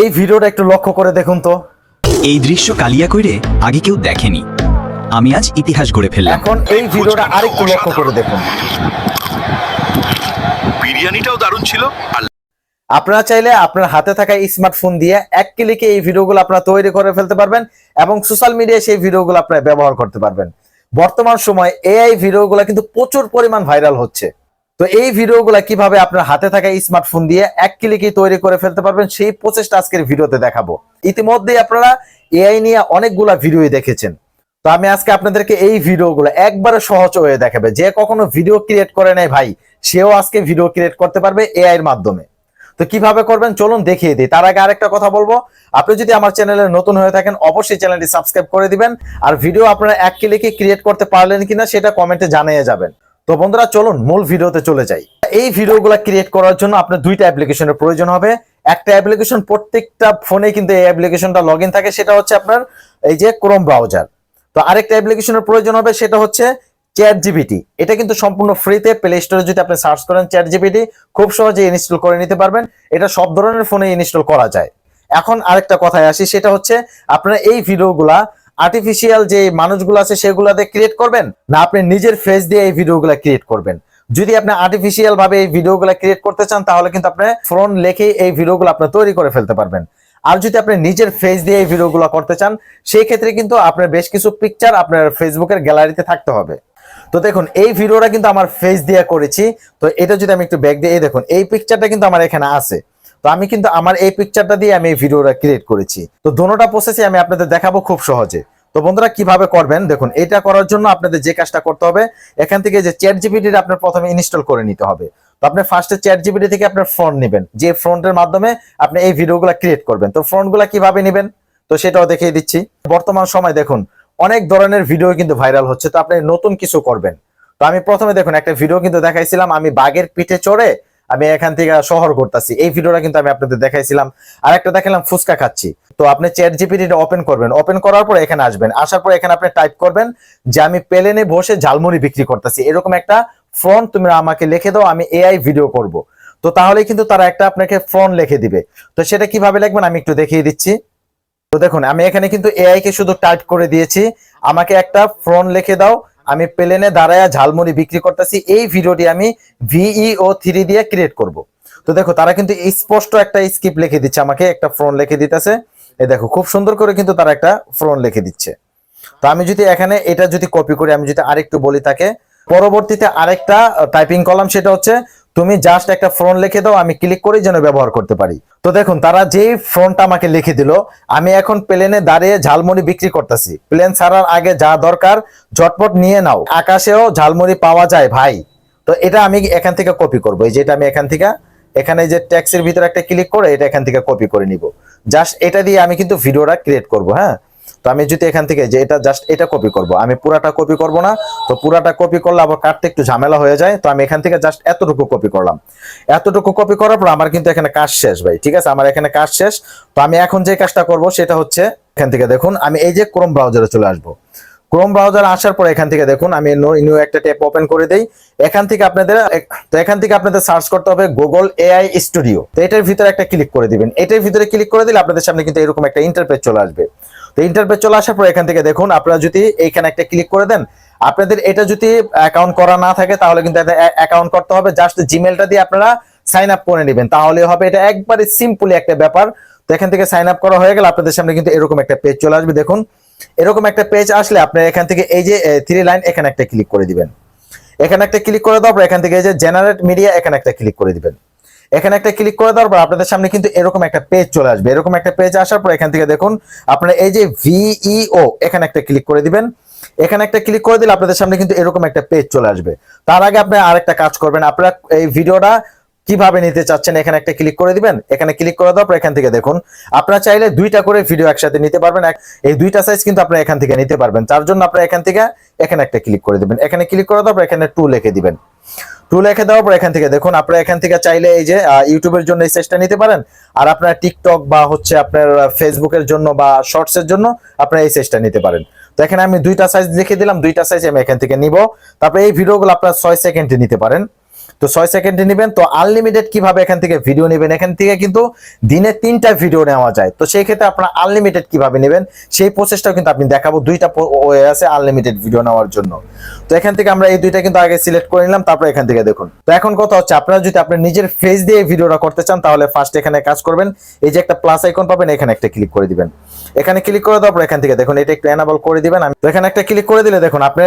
এই ভিডিওটা একটু লক্ষ্য করে দেখুন তো। এই দৃশ্য কালিয়া কইরে আগে কেউ দেখেনি। আমি আজ ইতিহাস গড়ে ফেললাম। এখন এই ভিডিওটা আরেকটু লক্ষ্য করে দেখুন। বিরিয়ানিটাও দারুণ ছিল। আর আপনারা চাইলে আপনার হাতে থাকা স্মার্টফোন দিয়ে এক ক্লিকে এই ভিডিওগুলো আপনারা তৈরি করে ফেলতে পারবেন এবং সোশ্যাল মিডিয়ায় সেই ভিডিওগুলো আপনারা ব্যবহার করতে পারবেন। বর্তমান সময় এআই ভিডিওগুলো কিন্তু প্রচুর পরিমাণ ভাইরাল হচ্ছে। তো এই ভিডিওগুলো কীভাবে আপনার হাতে থাকা স্মার্টফোন দিয়ে এক ক্লিকে তৈরি করে ফেলতে পারবেন, সেই প্রচেষ্টা আজকের ভিডিওতে দেখাবো। ইতিমধ্যেই আপনারা এআই নিয়ে অনেকগুলা ভিডিও দেখেছেন। তো আমি আজকে আপনাদেরকে এই ভিডিওগুলো একবারে সহজ হয়ে দেখাবে। যে কখনো ভিডিও ক্রিয়েট করে নাই ভাই, সেও আজকে ভিডিও ক্রিয়েট করতে পারবে এআই এর মাধ্যমে। তো কীভাবে করবেন চলুন দেখিয়ে দিই। তার আগে আরেকটা কথা বলব, আপনি যদি আমার চ্যানেলে নতুন হয়ে থাকেন, অবশ্যই চ্যানেলটি সাবস্ক্রাইব করে দিবেন। আর ভিডিও আপনারা এক ক্লিকে ক্রিয়েট করতে পারলেন কিনা, সেটা কমেন্টে জানিয়ে যাবেন। তো বন্ধুরা, চলুন মূল ভিডিওতে চলে যাই। এই ভিডিওগুলো ক্রিয়েট করার জন্য আপনার দুইটা অ্যাপ্লিকেশনের প্রয়োজন হবে। একটা অ্যাপ্লিকেশন প্রত্যেকটা ফোনে কিন্তু এই অ্যাপ্লিকেশনটা লগ থাকে, সেটা হচ্ছে আপনার এই যে ক্রোম ব্রাউজার তো আরেকটা অ্যাপ্লিকেশনের প্রয়োজন হবে, সেটা হচ্ছে চ্যাট জিপিটি এটা কিন্তু সম্পূর্ণ ফ্রিতে প্লে স্টোরে যদি আপনি সার্চ করেন চ্যাট জিপিটি খুব সহজে ইনস্টল করে নিতে পারবেন। এটা সব ধরনের ফোনে ইনস্টল করা যায়। এখন আরেকটা কথায় আসি, সেটা হচ্ছে আপনারা এই ভিডিওগুলা আর্টিফিশিয়াল যে মানুষগুলো আছে সেগুলাতে ক্রিয়েট করবেন? না, আপনি নিজের ফেস দিয়ে এই ভিডিওগুলো ক্রিয়েট করবেন। যদি আপনি আর্টিফিশিয়াল ভাবে এই ভিডিওগুলো ক্রিয়েট করতে চান, তাহলে কিন্তু আপনি ফোন লেখেই এই ভিডিওগুলো আপনি তৈরি করে ফেলতে পারবেন। আর যদি আপনি নিজের ফেস দিয়ে এই ভিডিওগুলো করতে চান, সেই ক্ষেত্রে কিন্তু আপনার বেশ কিছু পিকচার আপনার ফেসবুকের গ্যালারিতে থাকতে হবে। তো দেখুন, এই ভিডিওটা কিন্তু আমার ফেস দিয়ে করেছি। তো এটা যদি আমি একটু ব্যাক দিয়ে দেখুন, এই পিকচারটা কিন্তু আমার এখানে আছে। আমি কিন্তু আমার এই পিকচারটা দিয়ে আমি এই ভিডিওটা ক্রিয়েট করেছি। তো দোনোটা প্রসেসই আমি আপনাদের দেখাবো খুব সহজে। তো বন্ধুরা, কীভাবে করবেন? দেখুন, এটা করার জন্য আপনাদের যে কাজটা করতে হবে, এখান থেকে যে চ্যাট জিপিটি আপনার প্রথমে ইনস্টল করে নিতে হবে। তো আপনি ফার্স্টে চ্যাট জিপিটি থেকে আপনার ফ্রন্ট নেবেন। যে ফ্রন্টের মাধ্যমে আপনি এই ভিডিওগুলো ক্রিয়েট করবেন। তো ফ্রন্টগুলো কীভাবে নেবেন? তো সেটাও দেখিয়ে দিচ্ছি। বর্তমান সময় দেখুন, অনেক ধরনের ভিডিও কিন্তু ভাইরাল হচ্ছে। তো আপনি নতুন কিছু করবেন। তো আমি প্রথমে দেখুন, একটা ভিডিও কিন্তু দেখাইছিলাম। আমি বাঘের পিঠে চড়ে আমি এখান থেকে শহর করতেছি এই ভিডিওটা কিন্তু আমি আপনাদের দেখাইছিলাম। আর একটা দেখালাম ফুচকা খাচ্ছি। তো আপনি চ্যাট জিপিটিটা ওপেন করবেন। ওপেন করার পর এখানে আসবেন। আসার পর এখানে আপনি টাইপ করবেন যে আমি প্লেনে বসে ঝালমুড়ি বিক্রি করতেছি। এরকম একটা ফ্রন্ট তুমি আমাকে লিখে দাও, আমি এআই ভিডিও করব। তো তাহলে কিন্তু তারা একটা আপনাকে ফ্রন্ট লিখে দিবে। তো সেটা কীভাবে লিখবেন আমি একটু দেখিয়ে দিচ্ছি। তো দেখুন, আমি এখানে কিন্তু এআই কে শুধু টাইপ করে দিয়েছি। আমাকে একটা ফ্রন্ট লিখে দাও। আমি প্লেনে দাঁড়ায় ঝালমুড়ি বিক্রি করতেছি, এই ভিডিওটি আমি ভিই ও থ্রি দিয়ে ক্রিয়েট করব। তো দেখো, তারা কিন্তু স্পষ্ট একটা স্কিপ লিখে দিচ্ছে আমাকে, একটা ফ্রন লিখে দিতেছে। এ দেখো, খুব সুন্দর করে কিন্তু তারা একটা ফ্রন লিখে দিচ্ছে। তো আমি যদি এখানে এটা যদি কপি করি, আমি যদি আরেকটু বলি তাকে, পরবর্তীতে আরেকটা টাইপিং কলাম সেটা হচ্ছে তুমি জাস্ট একটা ফ্রন্ট লিখে দাও, আমি ক্লিক করেই যেন ব্যবহার করতে পারি। তো দেখুন, তারা যেই ফ্রন্টটা আমাকে লিখে দিল, আমি এখন প্লেনে দাঁড়িয়ে ঝালমুড়ি বিক্রি করতেছি। প্লেন ছাড়ার আগে যা দরকার, ঝটপট নিয়ে নাও। আকাশেও ঝালমুড়ি পাওয়া যায়, ভাই। তো এটা আমি এখান থেকে কপি করব। এই যেটা আমি এখান থেকে, এখানে যে ট্যাক্সের ভিতরে একটা ক্লিক করে, এটা এখান থেকে কপি করে নিব। জাস্ট এটা দিয়ে আমি কিন্তু ভিডিওটা ক্রিয়েট করব হ্যাঁ? তো আমি যদি এখান থেকে যে এটা জাস্ট এটা কপি করব। আমি পুরাটা কপি করব না, তো পুরাটা কপি করলে আবার কাটতে একটু ঝামেলা হয়ে যায়, তো আমি এখান থেকে জাস্ট এতটুকু কপি করলাম। এতটুকু কপি করার পর আমার কিন্তু এখানে কাজ শেষ ভাই, ঠিক আছে? আমার এখানে কাজ শেষ। তো আমি এখন যে কাজটা করব সেটা হচ্ছে, এখান থেকে দেখুন, আমি এই যে ক্রোম ব্রাউজারে চলে আসব। ক্রোম ব্রাউজার আসার পর এখান থেকে দেখুন, আমি নিউ একটা ট্যাব ওপেন করে দেই। এখান থেকে আপনাদের, তো এখান থেকে আপনাদের সার্চ করতে হবে গুগল এআই স্টুডিও তো এটার ভিতরে একটা ক্লিক করে দিবেন। এটার ভিতরে ক্লিক করে দিলে আপনাদের সামনে কিন্তু এরকম একটা ইন্টারপেজ চলে আসবে। তো ইন্টারপেজ চলে আসার পর এখান থেকে দেখুন, আপনারা যদি এইখানে একটা ক্লিক করে দেন, আপনাদের এটা যদি অ্যাকাউন্ট করা না থাকে, তাহলে কিন্তু অ্যাকাউন্ট করতে হবে। জাস্ট জিমেলটা দিয়ে আপনারা সাইন আপ করে নেবেন। তাহলে হবে এটা একবারে সিম্পলি একটা ব্যাপার। তো এখান থেকে সাইন আপ করা হয়ে গেলে আপনাদের সামনে কিন্তু এরকম একটা পেজ চলে আসবে। দেখুন, এরকম একটা পেজ আসলে আপনি এখান থেকে এই যে থ্রি লাইন এখানে একটা ক্লিক করে দিবেন। এখানে একটা ক্লিক করে দেওয়ার পর এখান থেকে এই যে জেনারেট মিডিয়া এখানে একটা ক্লিক করে দিবেন। এখানে একটা ক্লিক করে দেওয়ার পর আপনাদের সামনে কিন্তু এরকম একটা পেজ চলে আসবে। এরকম একটা পেজ আসার পর এখান থেকে দেখুন, আপনারা এই যে ভিইও এখানে একটা ক্লিক করে দিবেন। এখানে একটা ক্লিক করে দিলে আপনাদের সামনে কিন্তু এরকম একটা পেজ চলে আসবে। তার আগে আপনি আরেকটা কাজ করবেন। আপনারা এই ভিডিওটা কীভাবে নিতে চাচ্ছেন, এখানে একটা ক্লিক করে দিবেন। এখানে ক্লিক করে দেওয়ার পর এখান থেকে দেখুন, আপনারা চাইলে দুইটা করে ভিডিও একসাথে নিতে পারবেন। এই দুইটা সাইজ কিন্তু আপনারা এখান থেকে নিতে পারবেন। তার জন্য আপনারা এখান থেকে এখানে একটা ক্লিক করে দিবেন। এখানে ক্লিক করে দেওয়ার পর এখানে টু লিখে দিবেন। টু লিখে দেওয়ার পর এখান থেকে দেখুন, আপনারা এখান থেকে চাইলে এই যে ইউটিউবের জন্য এই সেজটা নিতে পারেন। আর আপনার টিকটক বা হচ্ছে আপনার ফেসবুকের জন্য বা শর্টসের জন্য আপনারা এই সেজটা নিতে পারেন। তো এখানে আমি দুইটা সাইজ লিখে দিলাম, দুইটা সাইজ আমি এখান থেকে নিব। তারপরে এই ভিডিওগুলো আপনারা ছয় সেকেন্ডে নিতে পারেন। তো ছয় সেকেন্ডে নেবেন, তো আনলিমিটেড কীভাবে এখান থেকে ভিডিও নেবেন? এখান থেকে কিন্তু দিনে তিনটা ভিডিও নেওয়া যায়। তো সেই ক্ষেত্রে আপনারা আনলিমিটেড কীভাবে নেবেন, সেই প্রসেসটাও কিন্তু আপনি দেখাবো। দুইটা ওয়ে আছে আনলিমিটেড ভিডিও নেওয়ার জন্য। তো এখান থেকে আমরা এই দুইটা কিন্তু আগে সিলেক্ট করে নিলাম, তারপর এখান থেকে দেখুন। তো এখন কথা হচ্ছে, আপনারা যদি আপনার নিজের ফেস দিয়ে ভিডিওটা করতে চান, তাহলে ফার্স্ট এখানে কাজ করবেন। এই যে একটা প্লাস আইকন পাবেন, এখানে একটা ক্লিক করে দিবেন। এখানে ক্লিক করে দেওয়ার পর এখান থেকে দেখুন, এটা একটু এনাবল করে দিবেন। আমি এখানে একটা ক্লিক করে দিলে দেখুন, আপনার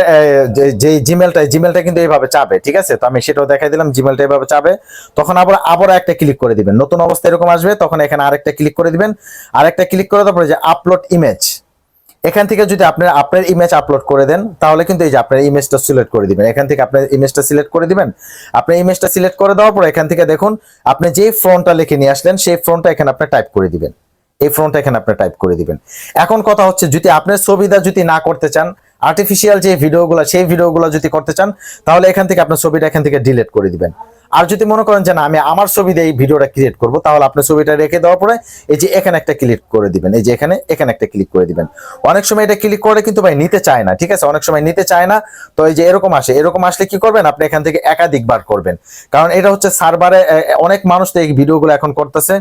যে জিমেলটা জিমেলটা কিন্তু এইভাবে চাপে, ঠিক আছে? তো আমি সেটাও দেখাই দিলাম। জিমেলটা এইভাবে চাবে তখন আবার আবার একটা ক্লিক করে দিবেন। নতুন অবস্থা এরকম আসবে, তখন এখানে আরেকটা ক্লিক করে দিবেন। আরেকটা ক্লিক করে দেওয়ার পরে যে আপলোড ইমেজ এখান থেকে যদি আপনার আপনার ইমেজ আপলোড করে দেন, তাহলে কিন্তু এই যে আপনার ইমেজটা সিলেক্ট করে দিবেন। এখান থেকে আপনার ইমেজটা সিলেক্ট করে দিবেন। আপনার ইমেজটা সিলেক্ট করে দেওয়ার পর এখান থেকে দেখুন, আপনি যে ফ্রন্টটা লিখে নিয়ে আসলেন, সেই ফ্রন্টটা এখানে আপনি টাইপ করে দিবেন। এই ফ্রন্টটা এখানে আপনি টাইপ করে দিবেন। এখন কথা হচ্ছে, যদি আপনার ছবিটা যদি না করতে চান আর্টিফিশিয়াল যে ভিডিওগুলো, সেই ভিডিওগুলো যদি করতে চান, তাহলে এখান থেকে আপনার ছবিটা এখান থেকে ডিলিট করে দিবেন। আর যদি মনে করেন যে না, আমি আমার ছবি দিয়ে এই ভিডিওটা ক্রিয়েট করব, তাহলে আপনার ছবিটা রেখে দেওয়ার পরে এই যে এখানে একটা ক্লিক করে দিবেন, এই যে এখানে এখানে একটা ক্লিক করে দিবেন। অনেক সময় এটা ক্লিক করে কিন্তু ভাই নিতে চায় না, ঠিক আছে? অনেক সময় নিতে চায় না, তো এই যে এরকম আসে, এরকম আসলে কি করবেন? আপনি এখান থেকে একাধিকবার করবেন। কারণ এটা হচ্ছে সার্ভারে অনেক মানুষ তো এই ভিডিওগুলো এখন করতেছে।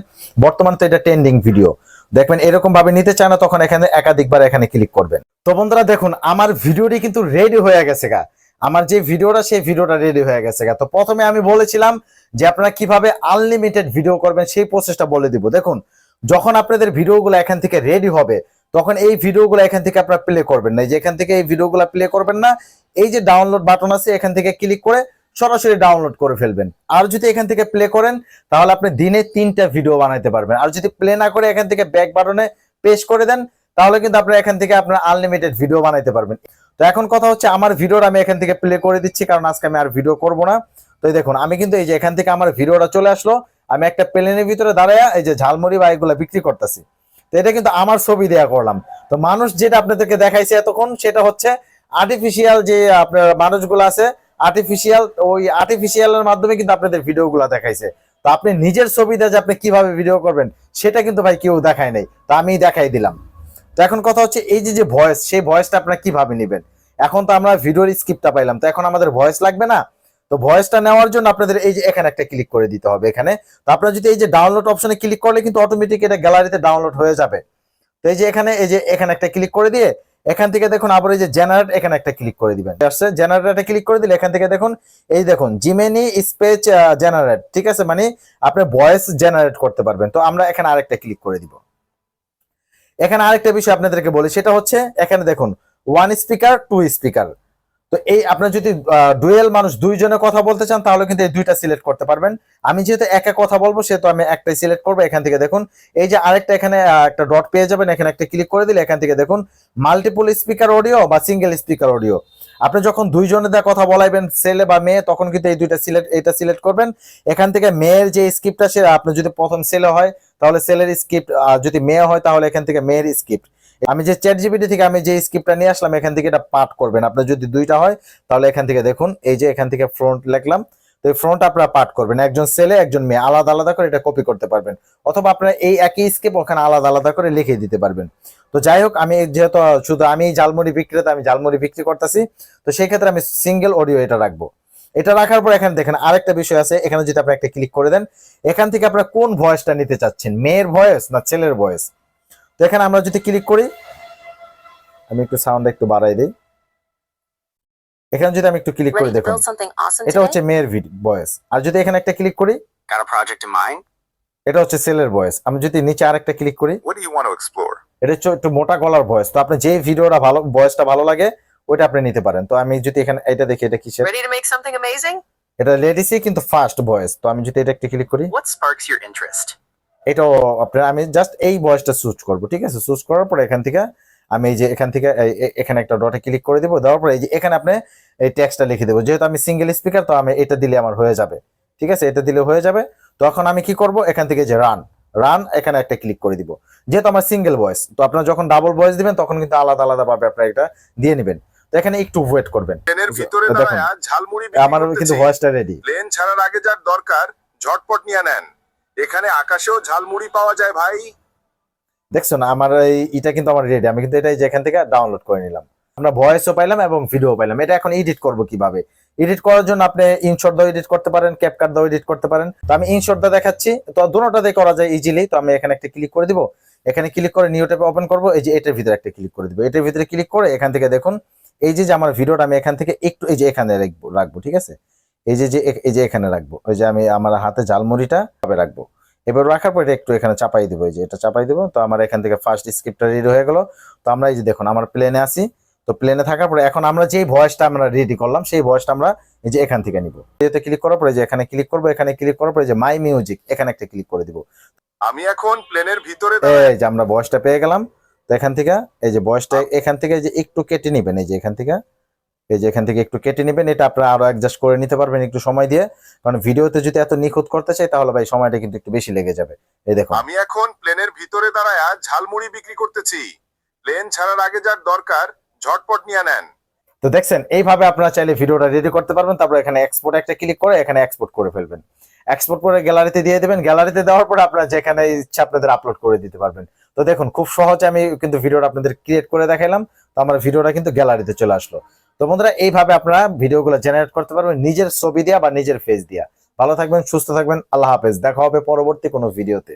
বর্তমানে তো এটা ট্রেন্ডিং ভিডিও দেখবেন এরকম ভাবে নিতে চায় না, তখন এখানে একাধিকবার এখানে ক্লিক করবেন। তো বন্ধুরা দেখুন, আমার ভিডিওটি কিন্তু রেডি হয়ে গেছে গা। আমার যে ভিডিওটা, সেই ভিডিওটা রেডি হয়ে গেছে গা। তো প্রথমে আমি বলেছিলাম যে আপনারা কীভাবে আনলিমিটেড ভিডিও করবেন, সেই প্রসেসটা বলে দিব। দেখুন, যখন আপনাদের ভিডিওগুলো এখান থেকে রেডি হবে, তখন এই ভিডিওগুলো এখান থেকে আপনারা প্লে করবেন না। যে এখান থেকে এই ভিডিওগুলো প্লে করবেন না, এই যে ডাউনলোড বাটন আছে, এখান থেকে ক্লিক করে সরাসরি ডাউনলোড করে ফেলবেন। আর যদি এখান থেকে প্লে করেন, তাহলে আপনি দিনে তিনটা ভিডিও বানাইতে পারবেন। আর যদি প্লে না করে এখান থেকে ব্যাক বাটনে পেশ করে দেন, তাহলে কিন্তু আপনার এখান থেকে আপনার আনলিমিটেড ভিডিও বানাইতে পারবেন। তো এখন কথা হচ্ছে, আমার ভিডিওটা আমি এখান থেকে প্লে করে দিচ্ছি, কারণ আজকে আমি আর ভিডিও করব না। তো এই দেখুন, আমি কিন্তু এই যে এখান থেকে আমার ভিডিওটা চলে আসলো, আমি একটা প্লেনের ভিতরে দাঁড়ায় এই যে ঝালমুড়ি বা এগুলো বিক্রি করতেছি। তো এটা কিন্তু আমার ছবি দেয়া করলাম। তো মানুষ যেটা আপনাদেরকে দেখাইছে এতক্ষণ, সেটা হচ্ছে আর্টিফিশিয়াল যে আপনার মানুষগুলো আছে আর্টিফিশিয়াল ওই আর্টিফিশিয়ালের মাধ্যমে কিন্তু আপনাদের ভিডিওগুলো দেখাইছে। তো আপনি নিজের ছবি দিয়ে যে আপনি কীভাবে ভিডিও করবেন, সেটা কিন্তু ভাই কেউ দেখায় নাই। তো আমি দেখাই দিলাম। তো এখন কথা হচ্ছে, এই যে যে ভয়েস সেই ভয়েসটা আপনারা কীভাবে নেবেন? এখন তো আমরা ভিডিওর স্ক্রিপ্টটা পাইলাম। তো এখন আমাদের ভয়েস লাগবে না? তো ভয়েসটা নেওয়ার জন্য আপনাদের এই যে, এখানে একটা ক্লিক করে দিতে হবে এখানে। তো আপনারা যদি এই যে ডাউনলোড অপশনে ক্লিক করলে কিন্তু অটোমেটিক এটা গ্যালারিতে ডাউনলোড হয়ে যাবে। তো এই যে, এখানে, এই যে, এখানে একটা ক্লিক করে দিয়ে এখান থেকে দেখুন আবার এই যে জেনারেট এখানে একটা ক্লিক করে দিবেন। আসছে জেনারেটটা ক্লিক করে দিলে এখান থেকে দেখুন, এই দেখুন জিমেনি স্পেচ জেনারেট ঠিক আছে? মানে আপনি ভয়েস জেনারেট করতে পারবেন। তো আমরা এখানে আরেকটা ক্লিক করে দিব। এখানে আরেকটা বিষয় আপনাদেরকে বলি, সেটা হচ্ছে এখানে দেখুন ওয়ান স্পিকার টু স্পিকার তো এই আপনার যদি ডুয়েল মানুষ দুইজনে কথা বলতে চান, তাহলে কিন্তু এই দুইটা সিলেক্ট করতে পারবেন। আমি যেহেতু একা কথা বলব, সেহেতু আমি একটাই সিলেক্ট করব। এখান থেকে দেখুন, এই যে আরেকটা এখানে একটা ডট পেয়ে যাবেন। এখানে একটা ক্লিক করে দিলে এখান থেকে দেখুন মাল্টিপল স্পিকার অডিও বা সিঙ্গেল স্পিকার অডিও আপনি যখন দুইজনে দিয়ে কথা বলাইবেন, ছেলে বা মেয়ে, তখন কিন্তু এই দুইটা সিলেক্ট এটা সিলেক্ট করবেন। এখান থেকে মেয়ের যে স্ক্রিপ্টটা সে, আপনি যদি প্রথম ছেলে হয়, তাহলে ছেলের স্ক্রিপ্ট যদি মেয়ে হয়, তাহলে এখান থেকে মেয়ের স্ক্রিপ্ট আমি যে চ্যাট জিপিটি থেকে আমি যে স্ক্রিপ্টটা নিয়ে আসলাম, এখান থেকে এটা পাঠ করবেন। আপনার যদি দুইটা হয়, তাহলে এখান থেকে দেখুন, এই যে এখান থেকে ফ্রন্ট লিখলাম, তো এই ফ্রন্ট আপনারা পাঠ করবেন। একজন ছেলে, একজন মেয়ে, আলাদা আলাদা করে এটা কপি করতে পারবেন। অথবা আপনারা এই একই স্ক্রিপ্ট ওখানে আলাদা আলাদা করে লিখে দিতে পারবেন। তো যাই হোক, আমি যেহেতু, শুধু আমি জালমুড়ি বিক্রেতা, আমি জালমুড়ি বিক্রি করতেছি, তো সেই ক্ষেত্রে আমি সিঙ্গেল অডিও এটা রাখব। এটা রাখার পর এখানে দেখেন, আরেকটা বিষয় আছে, এখানে যদি আপনি একটা ক্লিক করে দেন, এখান থেকে আপনারা কোন ভয়েসটা নিতে চাচ্ছেন? মেয়ের ভয়েস না ছেলের ভয়েস তো এখানে আমরা যদি ক্লিক করি আমি একটু সাউন্ড একটু বাড়াই দিই। এখানে যদি আমি একটু ক্লিক করে দেখুন। এটা হচ্ছে মেয়ের ভয়েস আর যদি এখানে একটা ক্লিক করি এটা হচ্ছে ছেলের ভয়েস আমি যদি নিচে আরেকটা ক্লিক করি? এটা হচ্ছে একটু মোটা গলার ভয়েস তো আপনি যে ভিডিওটা ভালো ভয়েসটা ভালো লাগে ওইটা আপনি নিতে পারেন। তো আমি যদি এখানে এটা দেখি এটা কিসের? এটা লেডিসই কিন্তু ফার্স্ট ভয়েস তো আমি যদি এটা একটা ক্লিক করি। What sparks your interest? এটাও আপনার আমি জাস্ট এই ভয়েসটা চুজ করব ঠিক আছে? চুজ করার পর এখান থেকে আমি এই যে এখান থেকে এখানে একটা ডটে ক্লিক করে দেবো দেওয়ার পরে এই যে এখানে আপনি এই টেক্সটটা লিখে দেবো। যেহেতু আমি সিঙ্গেল স্পিকার তো আমি এটা দিলে আমার হয়ে যাবে ঠিক আছে? এটা দিলে হয়ে যাবে। তখন আমি কি করব? এখান থেকে যে রান রান এখানে একটা ক্লিক করে দিব। যেহেতু আমার সিঙ্গেল ভয়েস তো আপনার যখন ডাবল ভয়েস দিবেন তখন কিন্তু আলাদা আলাদা ভাবে আপনার এটা দিয়ে নেবেন। তো এখানে একটু ওয়েট করবেন। দেখুন আমার কিন্তু ভয়েসটা রেডি প্লেন ছাড়ার আগে যার দরকার ঝটপট নিয়ে নেন। এখানে আকাশেও ঝালমুড়ি পাওয়া যায় ভাই। দেখছ না, আমার এই এটা কিন্তু আমার রেডি আমি কিন্তু এটা এই যে এখান থেকে ডাউনলোড করে নিলাম। আমরা ভয়েসও পাইলাম এবং ভিডিও পাইলাম। এটা এখন এডিট করব কীভাবে? এডিট করার জন্য আপনি ইনশট দাও এডিট করতে পারেন ক্যাপকাট দাও এডিট করতে পারেন। তো আমি ইনশট দা দেখাচ্ছি। তো দুটোটাতে করা যায় ইজিলি তো আমি এখানে একটা ক্লিক করে দিব। এখানে ক্লিক করে নিউ ট্যাবে ওপেন করব। এই যে এটার ভিতরে একটা ক্লিক করে দিব। এটার ভিতরে ক্লিক করে এখান থেকে দেখুন, এই যে আমার ভিডিওটা আমি এখান থেকে একটু, এই যে এখানে রাখব রাখব, ঠিক আছে? এই যে যে এই যে এখানে রাখব। ওই যে আমি আমার হাতে জালমুড়িটা ভাবে রাখব। এবার রাখার পর একটু এখানে চাপাই দিব। এই যে এটা চাপাই দিব। তো আমার এখান থেকে ফার্স্ট স্ক্রিপ্টটা রেডি হয়ে গেল। তো আমরা এই যে দেখুন আমার প্লেনে আসি তো প্লেনে থাকার পরে এখন আমরা যেই ভয়েসটা আমরা রেডি করলাম সেই ভয়েসটা আমরা এই যে এখান থেকে নিব। এতে ক্লিক করার পরে যে এখানে ক্লিক করব এখানে ক্লিক করার পরে যে মাই মিউজিক এখানে একটা ক্লিক করে দিব। আমি এখন প্লেনের ভিতরে এই যে আমরা বয়সটা পেয়ে গেলাম। তো এখান থেকে এই যে বয়সটা এখান থেকে যে একটু কেটে নিবেন এই যে এখান থেকে। এই যে এখান থেকে একটু কেটে নিবেন এটা আপনারা আরও অ্যাডজাস্ট করে নিতে পারবেন একটু সময় দিয়ে। কারণ ভিডিওতে যদি এত নিখুঁত করতে চাই তাহলে ভাই সময়টা কিন্তু একটু বেশি লেগে যাবে। এই দেখুন। আমি এখন প্লেনের ভিতরে দাঁড়ায় ঝালমুড়ি বিক্রি করতেছি। প্লেন ছাড়ার আগে যার দরকার ঝটপট নিয়ে নেন। তো দেখছেন এইভাবে আপনারা চাইলে ভিডিওটা রেডি করতে পারবেন তারপর এখানে এক্সপোর্ট একটা ক্লিক করে এখানে এক্সপোর্ট করে ফেলবেন। এক্সপোর্ট করে গ্যালারিতে দিয়ে দেবেন গ্যালারিতে দেওয়ার পরে আপনারা যেখানে ইচ্ছা আপনাদের আপলোড করে দিতে পারবেন। তো দেখুন খুব সহজে আমি কিন্তু ভিডিওটা আপনাদের ক্রিয়েট করে দেখাইলাম তো আমার ভিডিওটা কিন্তু গ্যালারিতে চলে আসলো। তো বন্ধুরা, এইভাবে আপনারা ভিডিওগুলো জেনারেট করতে পারবেন নিজের ছবি দিয়া বা নিজের ফেস দিয়া। ভালো থাকবেন, সুস্থ থাকবেন, আল্লাহ হাফেজ। দেখা হবে পরবর্তী কোনো ভিডিওতে